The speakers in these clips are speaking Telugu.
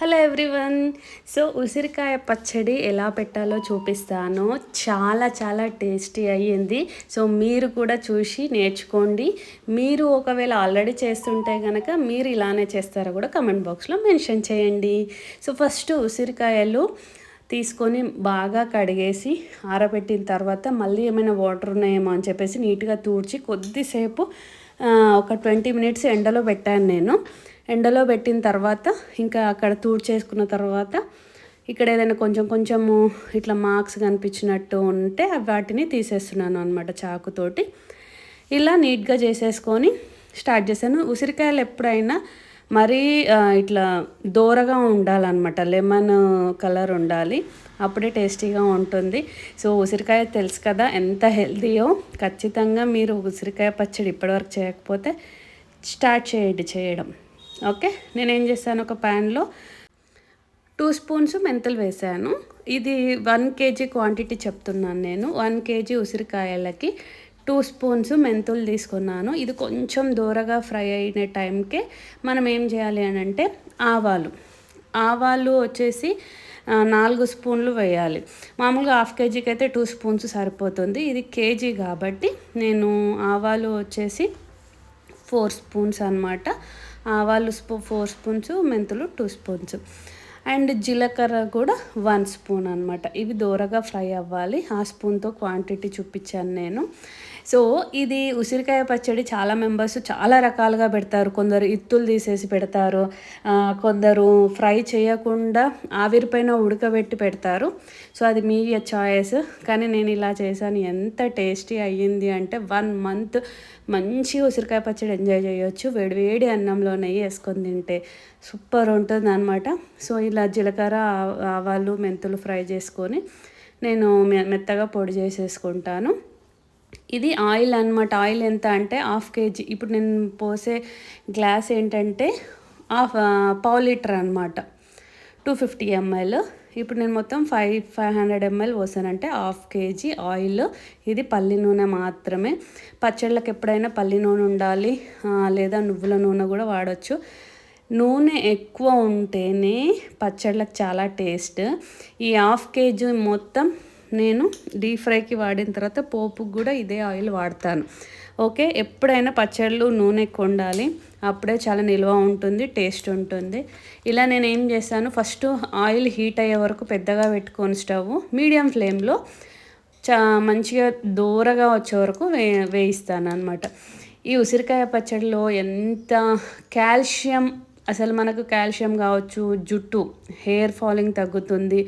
Hello everyone. సో ఉసిరికాయ పచ్చడి ఎలా పెట్టాలో చూపిస్తాను. చాలా చాలా టేస్టీ అయ్యింది. సో మీరు కూడా చూసి నేర్చుకోండి. మీరు ఒకవేళ ఆల్రెడీ చేస్తుంటే కనుక మీరు ఇలానే చేస్తారో కూడా కమెంట్ బాక్స్లో మెన్షన్ చేయండి. సో ఫస్ట్ ఉసిరికాయలు తీసుకొని బాగా కడిగేసి ఆరబెట్టిన తర్వాత మళ్ళీ ఏమైనా వాటర్ ఉన్నాయేమో అని చెప్పేసి నీట్గా తూడ్చి కొద్దిసేపు ఒక ట్వంటీ మినిట్స్ ఎండలో పెట్టాను నేను. ఎండలో పెట్టిన తర్వాత ఇంకా అక్కడ తూడ్చేసుకున్న తర్వాత ఇక్కడ ఏదైనా కొంచెం కొంచెము ఇట్లా మార్క్స్ కనిపించినట్టు ఉంటే వాటిని తీసేస్తున్నాను అనమాట చాకుతోటి. ఇలా నీట్గా చేసేసుకొని స్టార్ట్ చేశాను. ఉసిరికాయలు ఎప్పుడైనా మరీ ఇట్లా దోరగా ఉండాలన్నమాట. లెమన్ కలర్ ఉండాలి. అప్పుడే టేస్టీగా ఉంటుంది. సో ఉసిరికాయ తెలుసు కదా ఎంత హెల్తీయో. ఖచ్చితంగా మీరు ఉసిరికాయ పచ్చడి ఇప్పటివరకు చేయకపోతే స్టార్ట్ చేయండి చేయడం. ఓకే నేను ఏం ఒక ప్యాన్లో టూ స్పూన్స్ మెంతులు వేసాను. ఇది వన్ కేజీ క్వాంటిటీ చెప్తున్నాను నేను. వన్ కేజీ ఉసిరికాయలకి టూ స్పూన్స్ మెంతులు తీసుకున్నాను. ఇది కొంచెం దూరగా ఫ్రై అయిన టైంకే మనం ఏం చేయాలి అని అంటే ఆవాలు. ఆవాలు వచ్చేసి నాలుగు స్పూన్లు వేయాలి. మామూలుగా హాఫ్ కేజీకి అయితే టూ స్పూన్స్ సరిపోతుంది. ఇది కేజీ కాబట్టి నేను ఆవాలు వచ్చేసి ఫోర్ స్పూన్స్ అనమాట ఆవాలు స్పూ ఫోర్ స్పూన్స్ మెంతులు టూ స్పూన్స్. అండ్ జీలకర్ర కూడా వన్ స్పూన్ అనమాట ఇవి దూరగా ఫ్రై అవ్వాలి. ఆ స్పూన్తో క్వాంటిటీ చూపించాను నేను. సో ఇది ఉసిరికాయ పచ్చడి చాలా మెంబర్స్ చాలా రకాలుగా పెడతారు. కొందరు ఇత్తులు తీసేసి పెడతారు. కొందరు ఫ్రై చేయకుండా ఆవిరిపైన ఉడకబెట్టి పెడతారు. సో అది మీ చాయిస్. కానీ నేను ఇలా చేశాను. ఎంత టేస్టీ అయ్యింది అంటే వన్ మంత్ మంచి ఉసిరికాయ పచ్చడి ఎంజాయ్ చేయొచ్చు. వేడివేడి అన్నంలో నెయ్యి వేసుకొని తింటే సూపర్ ఉంటుంది అనమాట సో ఇలా జీలకర్ర ఆ- ఆవాలు మెంతులు ఫ్రై చేసుకొని నేను మె- మెత్తగా పొడి చేసేసుకుంటాను. ఇది ఆయిల్ అన్నమాట. ఆయిల్ ఎంత అంటే హాఫ్ కేజీ. ఇప్పుడు నేను పోసే గ్లాస్ ఏంటంటే హాఫ్ పావు లీటర్ అనమాట టూ ఫిఫ్టీ ఎంఎల్. ఇప్పుడు నేను మొత్తం ఫైవ్ ఫైవ్ హండ్రెడ్ ఎంఎల్ పోసానంటే హాఫ్ కేజీ ఆయిల్. ఇది పల్లి నూనె మాత్రమే. పచ్చళ్ళకి ఎప్పుడైనా పల్లి నూనె ఉండాలి లేదా నువ్వుల నూనె కూడా వాడచ్చు. నూనె ఎక్కువ ఉంటేనే పచ్చళ్ళకి చాలా టేస్ట్. ఈ హాఫ్ కేజీ మొత్తం నేను డీప్ ఫ్రైకి వాడిన తర్వాత పోపుకు కూడా ఇదే ఆయిల్ వాడతాను. ఓకే ఎప్పుడైనా పచ్చళ్ళు నూనె కొండాలి. అప్పుడే చాలా నిల్వ ఉంటుంది టేస్ట్ ఉంటుంది. ఇలా నేను ఏం చేస్తాను ఫస్ట్ ఆయిల్ హీట్ అయ్యే వరకు పెద్దగా పెట్టుకొని స్టవ్ మీడియం ఫ్లేమ్లో చా మంచిగా దూరగా వచ్చే వరకు వే వేయిస్తాను అనమాట ఈ ఉసిరికాయ పచ్చడిలో ఎంత కాల్షియం అసలు మనకు కాల్షియం కావచ్చు జుట్టు హెయిర్ ఫాలింగ్ తగ్గుతుంది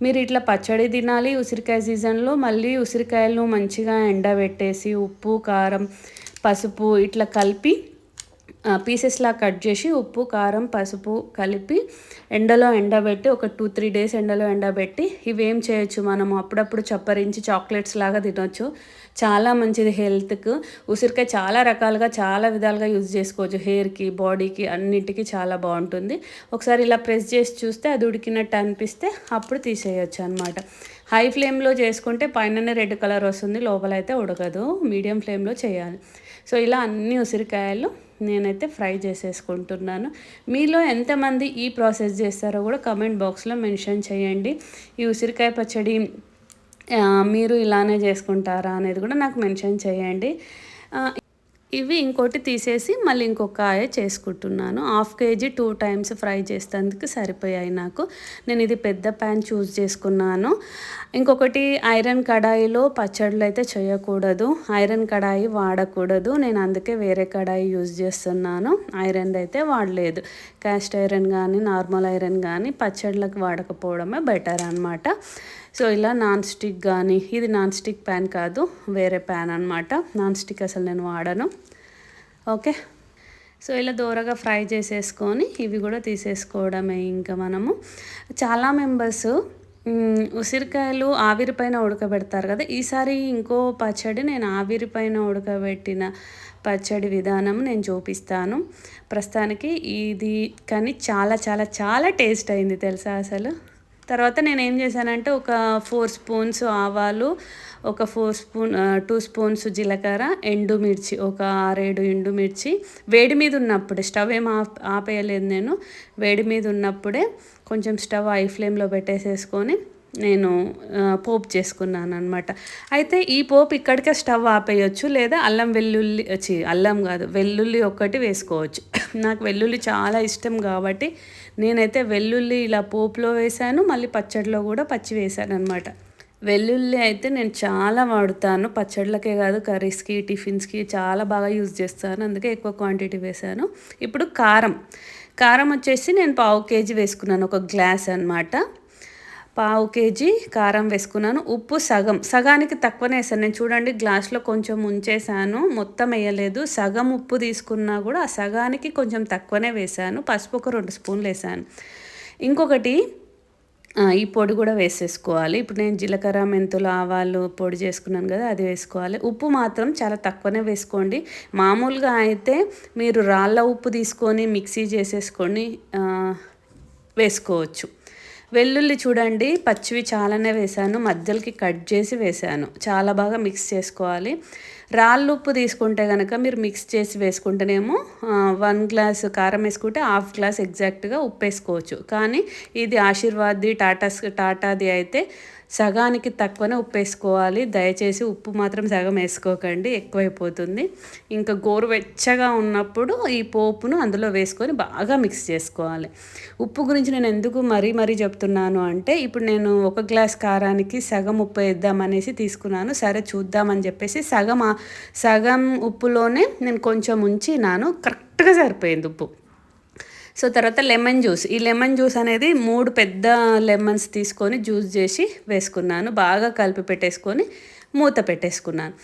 మీరు ఇట్లా పచ్చడి తినాలి ఉసిరికాయ సీజన్లో మళ్ళీ ఉసిరికాయలను మంచిగా ఎండబెట్టేసి ఉప్పు కారం పసుపు ఇట్లా కలిపి పీసెస్లా కట్ చేసి ఉప్పు కారం పసుపు కలిపి ఎండలో ఎండబెట్టి ఒక టూ త్రీ డేస్ ఎండలో ఎండబెట్టి ఇవేం చేయొచ్చు మనం అప్పుడప్పుడు చప్పరించి చాక్లెట్స్ లాగా తినొచ్చు. చాలా మంచిది హెల్త్కు. ఉసిరికాయ చాలా రకాలుగా చాలా విధాలుగా యూజ్ చేసుకోవచ్చు. హెయిర్కి బాడీకి అన్నిటికీ చాలా బాగుంటుంది. ఒకసారి ఇలా ప్రెస్ చేసి చూస్తే అది ఉడికినట్టు అనిపిస్తే అప్పుడు తీసేయచ్చు అనమాట హై ఫ్లేమ్లో చేసుకుంటే పైననే రెడ్ కలర్ వస్తుంది లోపల అయితే ఉడకదు. మీడియం ఫ్లేమ్లో చేయాలి. సో ఇలా అన్ని ఉసిరికాయలు నేనైతే ఫ్రై చేసేసుకుంటున్నాను. మీలో ఎంతమంది ఈ ప్రాసెస్ చేస్తారో కూడా కమెంట్ బాక్స్లో మెన్షన్ చేయండి. ఈ ఉసిరికాయ పచ్చడి మీరు ఇలానే చేసుకుంటారా అనేది కూడా నాకు మెన్షన్ చేయండి. ఇవి ఇంకోటి తీసేసి మళ్ళీ ఇంకొక కాయ చేసుకుంటున్నాను. Half KG two times fry చేసేందుకు సరిపోయాయి నాకు. నేను ఇది పెద్ద ప్యాన్ చూస్ చేసుకున్నాను. ఇంకొకటి ఐరన్ కడాయిలో పచ్చళ్ళు అయితే చేయకూడదు. ఐరన్ కడాయి వాడకూడదు. నేను అందుకే వేరే కడాయి యూజ్ చేస్తున్నాను. ఐరన్ అయితే వాడలేదు. క్యాస్ట్ ఐరన్ కానీ నార్మల్ ఐరన్ కానీ పచ్చళ్ళకి వాడకపోవడమే బెటర్ అనమాట సో ఇలా నాన్ స్టిక్ కానీ ఇది నాన్ స్టిక్ ప్యాన్ కాదు వేరే ప్యాన్ అనమాట నాన్ స్టిక్ అసలు నేను వాడను. ఓకే. సో ఇలా దూరగా ఫ్రై చేసేసుకొని ఇవి కూడా తీసేసుకోవడమే ఇంకా మనము. చాలా మెంబర్స్ ఉసిరికాయలు ఆవిరి పైన ఉడకబెడతారు కదా ఈసారి ఇంకో పచ్చడి నేను ఆవిరి పైన ఉడకబెట్టిన పచ్చడి విధానం నేను చూపిస్తాను. ప్రస్తుతానికి ఇది కానీ చాలా చాలా చాలా టేస్ట్ అయింది తెలుసా అసలు? తర్వాత నేను ఏం చేశానంటే ఒక ఫోర్ స్పూన్స్ ఆవాలు ఒక ఫోర్ స్పూన్ టూ స్పూన్స్ జీలకర్ర ఎండుమిర్చి ఒక ఆరేడు ఎండుమిర్చి వేడి మీద ఉన్నప్పుడే స్టవ్ ఏం ఆఫ్ ఆపేయలేదు నేను. వేడి మీద ఉన్నప్పుడే కొంచెం స్టవ్ ఐ ఫ్లేమ్లో పెట్టేసేసుకొని నేను పోపు చేసుకున్నాను అనమాట అయితే ఈ పోపు ఇక్కడికే స్టవ్ ఆపేయచ్చు లేదా అల్లం వెల్లుల్లి వచ్చి అల్లం కాదు వెల్లుల్లి ఒక్కటి వేసుకోవచ్చు. నాకు వెల్లుల్లి చాలా ఇష్టం కాబట్టి నేనైతే వెల్లుల్లి ఇలా పోపులో వేశాను మళ్ళీ పచ్చడిలో కూడా పచ్చి వేసాను అనమాట వెల్లుల్లి అయితే నేను చాలా వాడుతాను పచ్చళ్ళకే కాదు కర్రీస్కి టిఫిన్స్కి చాలా బాగా యూజ్ చేస్తాను అందుకే ఎక్కువ క్వాంటిటీ వేసాను ఇప్పుడు కారం కారం వచ్చేసి నేను పావు కేజీ వేసుకున్నాను ఒక గ్లాస్ అనమాట పావు కేజీ కారం వేసుకున్నాను. ఉప్పు సగం. సగానికి తక్కువనే వేసాను నేను చూడండి గ్లాస్లో కొంచెం ఉంచేసాను మొత్తం వేయలేదు. సగం ఉప్పు తీసుకున్నా కూడా ఆ సగానికి కొంచెం తక్కువనే వేసాను పసుపు ఒక రెండు స్పూన్లు వేసాను ఇంకొకటి ఈ పొడి కూడా వేసేసుకోవాలి. ఇప్పుడు నేను జీలకర్ర మెంతులు ఆవాలు పొడి చేసుకున్నాను కదా అది వేసుకోవాలి. ఉప్పు మాత్రం చాలా తక్కువనే వేసుకోండి. మామూలుగా అయితే మీరు రాళ్ళ ఉప్పు తీసుకొని మిక్సీ చేసేసుకొని వేసుకోవచ్చు. వెల్లుల్లి చూడండి పచ్చివి చాలానే వేసాను మధ్యలోకి కట్ చేసి వేసాను చాలా బాగా మిక్స్ చేసుకోవాలి. రాళ్ళు ఉప్పు తీసుకుంటే కనుక మీరు మిక్స్ చేసి వేసుకుంటేనేమో వన్ గ్లాస్ కారం వేసుకుంటే హాఫ్ గ్లాస్ ఎగ్జాక్ట్గా ఉప్పు వేసుకోవచ్చు. కానీ ఇది ఆశీర్వాద్ది టాటాస్ టాటాది అయితే సగానికి తక్కువనే ఉప్పు వేసుకోవాలి దయచేసి ఉప్పు మాత్రం సగం వేసుకోకండి. ఎక్కువైపోతుంది. ఇంకా గోరువెచ్చగా ఉన్నప్పుడు ఈ పోపును అందులో వేసుకొని బాగా మిక్స్ చేసుకోవాలి. ఉప్పు గురించి నేను ఎందుకు మరీ మరీ చెప్తున్నాను అంటే ఇప్పుడు నేను ఒక గ్లాస్ కారానికి సగం ఉప్పు వేద్దామనేసి తీసుకున్నాను. సరే చూద్దామని చెప్పేసి సగం సగం ఉప్పులోనే నేను కొంచెం ఉంచినాను. కరెక్ట్గా సరిపోయింది ఉప్పు. సో తర్వాత లెమన్ జ్యూస్. ఈ లెమన్ జ్యూస్ అనేది మూడు పెద్ద లెమన్స్ తీసుకొని జ్యూస్ చేసి వేసుకున్నాను. బాగా కలిపి పెట్టేసుకొని మూత పెట్టేసుకున్నాను.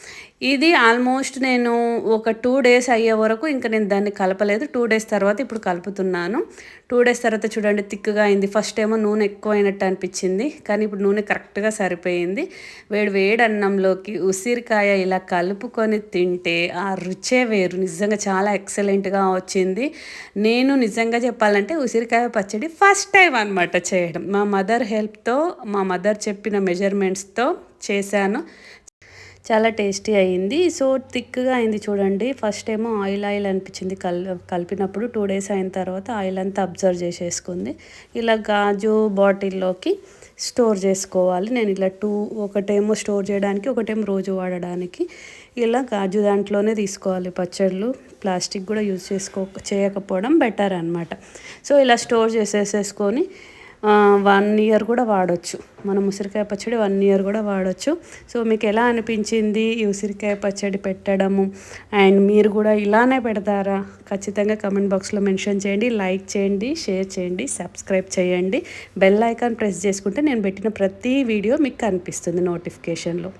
ఇది ఆల్మోస్ట్ నేను ఒక టూ డేస్ అయ్యే వరకు ఇంకా నేను దాన్ని కలపలేదు. టూ డేస్ తర్వాత ఇప్పుడు కలుపుతున్నాను. టూ డేస్ తర్వాత చూడండి తిక్కుగా అయింది. ఫస్ట్ ఏమో నూనె ఎక్కువైనట్టు అనిపించింది. కానీ ఇప్పుడు నూనె కరెక్ట్గా సరిపోయింది. వేడి వేడి అన్నంలోకి ఉసిరికాయ ఇలా కలుపుకొని తింటే ఆ రుచే వేరు. నిజంగా చాలా ఎక్సలెంట్గా వచ్చింది. నేను నిజంగా చెప్పాలంటే ఉసిరికాయ పచ్చడి ఫస్ట్ టైం అనమాట చేయడం. మా మదర్ హెల్ప్తో మా మదర్ చెప్పిన మెజర్మెంట్స్తో చేశాను. చాలా టేస్టీ అయింది. సో థిక్గా అయింది చూడండి. ఫస్ట్ ఏమో ఆయిల్ ఆయిల్ అనిపించింది కల్ కలిపినప్పుడు టూ డేస్ అయిన తర్వాత ఆయిల్ అంతా అబ్జర్వ్ చేసేసుకుంది. ఇలా గాజు బాటిల్లోకి స్టోర్ చేసుకోవాలి. నేను ఇలా టూ ఒకటేమో స్టోర్ చేయడానికి ఒకటేమో రోజు వాడడానికి ఇలా గాజు దాంట్లోనే తీసుకోవాలి. పచ్చళ్ళు ప్లాస్టిక్ కూడా యూజ్ చేసుకో చేయకపోవడం బెటర్ అనమాట సో ఇలా స్టోర్ చేసేసేసుకొని వన్ ఇయర్ కూడా వాడచ్చు. మనం ఉసిరికాయ పచ్చడి వన్ ఇయర్ కూడా వాడచ్చు. సో మీకు ఎలా అనిపించింది ఈ ఉసిరికాయ పచ్చడి పెట్టడము? అండ్ మీరు కూడా ఇలానే పెడతారా? ఖచ్చితంగా కమెంట్ బాక్స్లో మెన్షన్ చేయండి లైక్ చేయండి షేర్ చేయండి సబ్స్క్రైబ్ చేయండి. బెల్ ఐకాన్ ప్రెస్ చేసుకుంటే నేను పెట్టిన ప్రతి వీడియో మీకు కనిపిస్తుంది నోటిఫికేషన్లో